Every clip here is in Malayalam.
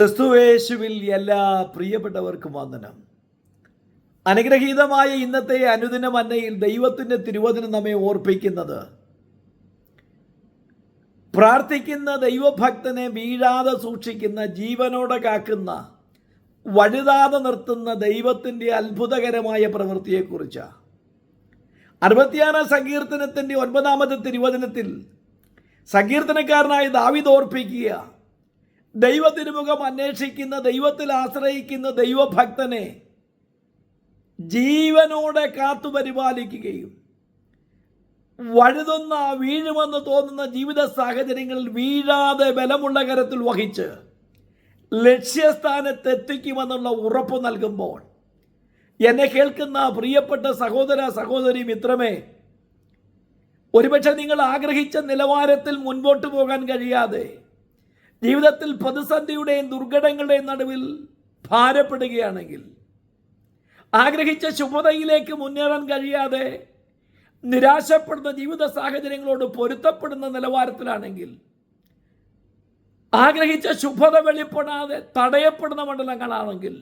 ക്രിസ്തുവേശുവിൽ എല്ലാ പ്രിയപ്പെട്ടവർക്കും വന്ദനം. അനുഗ്രഹീതമായ ഇന്നത്തെ അനുദിന മന്നയിൽ ദൈവത്തിന്റെ തിരുവചനം നമ്മെ ഓർപ്പിക്കുന്നത്. പ്രാർത്ഥിക്കുന്ന ദൈവഭക്തനെ വീഴാതെ സൂക്ഷിക്കുന്ന ജീവനോടെ കാക്കുന്ന വഴുതാതെ നിർത്തുന്ന ദൈവത്തിന്റെ അത്ഭുതകരമായ പ്രവൃത്തിയെക്കുറിച്ചാണ് അറുപത്തിയാറാം സങ്കീർത്തനത്തിന്റെ ഒൻപതാമത്തെ തിരുവചനത്തിൽ സങ്കീർത്തനക്കാരനായ ദാവിദ് ഓർപ്പിക്കുക. ദൈവത്തിരുമുഖം അന്വേഷിക്കുന്ന ദൈവത്തിൽ ആശ്രയിക്കുന്ന ദൈവഭക്തനെ ജീവനോടെ കാത്തു പരിപാലിക്കുകയും വഴുതുന്ന വീഴുമെന്ന് തോന്നുന്ന ജീവിത സാഹചര്യങ്ങളിൽ വീഴാതെ ബലമുള്ള കരത്തിൽ വഹിച്ച് ലക്ഷ്യസ്ഥാനത്ത് എത്തിക്കുമെന്നുള്ള ഉറപ്പ് നൽകുമ്പോൾ എന്നെ കേൾക്കുന്ന പ്രിയപ്പെട്ട സഹോദര സഹോദരി മിത്രമേ ഒരുപക്ഷെ നിങ്ങൾ ആഗ്രഹിച്ച നിലവാരത്തിൽ മുൻപോട്ട് പോകാൻ കഴിയാതെ ജീവിതത്തിൽ പ്രതിസന്ധിയുടെയും ദുർഘടങ്ങളുടെയും നടുവിൽ ഭാരപ്പെടുകയാണെങ്കിൽ ആഗ്രഹിച്ച ശുഭതയിലേക്ക് മുന്നേറാൻ കഴിയാതെ നിരാശപ്പെടുന്ന ജീവിത സാഹചര്യങ്ങളോട് പൊരുത്തപ്പെടുന്ന നിലവാരത്തിലാണെങ്കിൽ ആഗ്രഹിച്ച ശുഭത വെളിപ്പെടാതെ തടയപ്പെടുന്ന മണ്ഡലങ്ങളാണെങ്കിൽ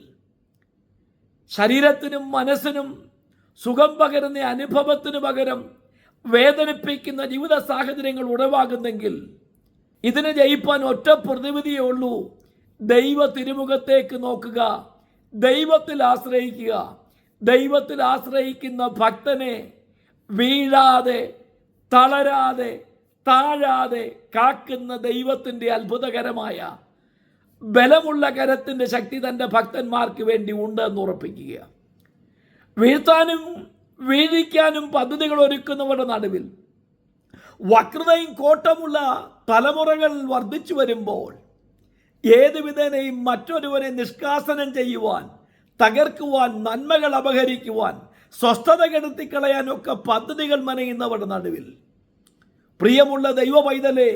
ശരീരത്തിനും മനസ്സിനും സുഖം പകരുന്ന അനുഭവത്തിനു പകരം വേദനിപ്പിക്കുന്ന ജീവിത സാഹചര്യങ്ങൾ ഉടവാകുന്നെങ്കിൽ ഇതിനെ ജയിപ്പാൻ ഒറ്റ പ്രതിവിധിയേ ഉള്ളൂ. ദൈവ തിരുമുഖത്തേക്ക് നോക്കുക. ദൈവത്തിൽ ആശ്രയിക്കുക. ദൈവത്തിൽ ആശ്രയിക്കുന്ന ഭക്തനെ വീഴാതെ തളരാതെ താഴാതെ കാക്കുന്ന ദൈവത്തിന്റെ അത്ഭുതകരമായ ബലമുള്ള കരത്തിന്റെ ശക്തി തന്റെ ഭക്തന്മാർക്ക് വേണ്ടി ഉണ്ട് എന്ന് ഉറപ്പിക്കുക. വീഴ്ത്താനും വീഴിക്കാനും പദ്ധതികൾ ഒരുക്കുന്നവരുടെ നടുവിൽ വക്രതയും കോട്ടമുള്ള തലമുറകൾ വർദ്ധിച്ചു വരുമ്പോൾ ഏത് വിധേനയും മറ്റൊരുവനെ നിഷ്കാസനം ചെയ്യുവാൻ തകർക്കുവാൻ നന്മകൾ അപഹരിക്കുവാൻ സ്വസ്ഥത കെടുത്തിക്കളയാനൊക്കെ പദ്ധതികൾ മനയുന്നവരുടെ നടുവിൽ. പ്രിയമുള്ള ദൈവ പൈതലെ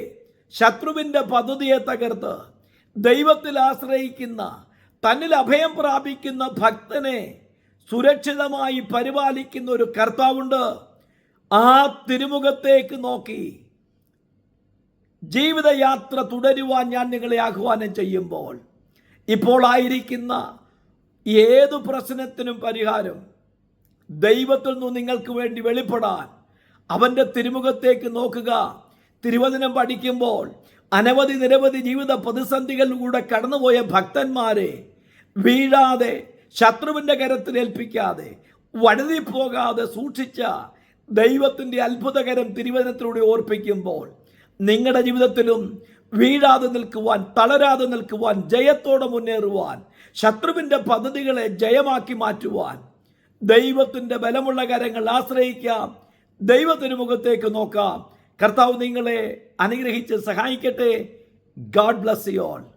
ശത്രുവിന്റെ പദ്ധതിയെ തകർത്ത് ദൈവത്തിൽ ആശ്രയിക്കുന്ന തന്നിൽ അഭയം പ്രാപിക്കുന്ന ഭക്തനെ സുരക്ഷിതമായി പരിപാലിക്കുന്ന ഒരു കർത്താവുണ്ട്. ആ തിരുമുഖത്തേക്ക് നോക്കി. ജീവിതയാത്ര തുടരുവാൻ ഞാൻ നിങ്ങളെ ആഹ്വാനം ചെയ്യുമ്പോൾ ഇപ്പോൾ ആയിരിക്കുന്ന ഏതു പ്രശ്നത്തിനും പരിഹാരം ദൈവത്തിൽ നിന്ന് നിങ്ങൾക്ക് വേണ്ടി വെളിപ്പെടാൻ അവന്റെ തിരുമുഖത്തേക്ക് നോക്കുക. തിരുവചനം പഠിക്കുമ്പോൾ അനവധി നിരവധി ജീവിത പ്രതിസന്ധികളിലൂടെ കടന്നുപോയ ഭക്തന്മാരെ വീഴാതെ ശത്രുവിന്റെ കരത്തിൽ ഏൽപ്പിക്കാതെ വഴുതിപ്പോകാതെ സൂക്ഷിച്ച ദൈവത്തിന്റെ അത്ഭുതകരം തിരുവചനത്തിലൂടെ ഓർപ്പിക്കുമ്പോൾ നിങ്ങളുടെ ജീവിതത്തിലും വീഴാതെ നിൽക്കുവാൻ തളരാതെ നിൽക്കുവാൻ ജയത്തോടെ മുന്നേറുവാൻ ശത്രുവിന്റെ പദ്ധതികളെ ജയമാക്കി മാറ്റുവാൻ ദൈവത്തിന്റെ ബലമുള്ള കാര്യങ്ങൾ ആശ്രയിക്കാം. ദൈവത്തിന് മുഖത്തേക്ക് നോക്കാം. കർത്താവ് നിങ്ങളെ അനുഗ്രഹിച്ച് സഹായിക്കട്ടെ. God bless you all.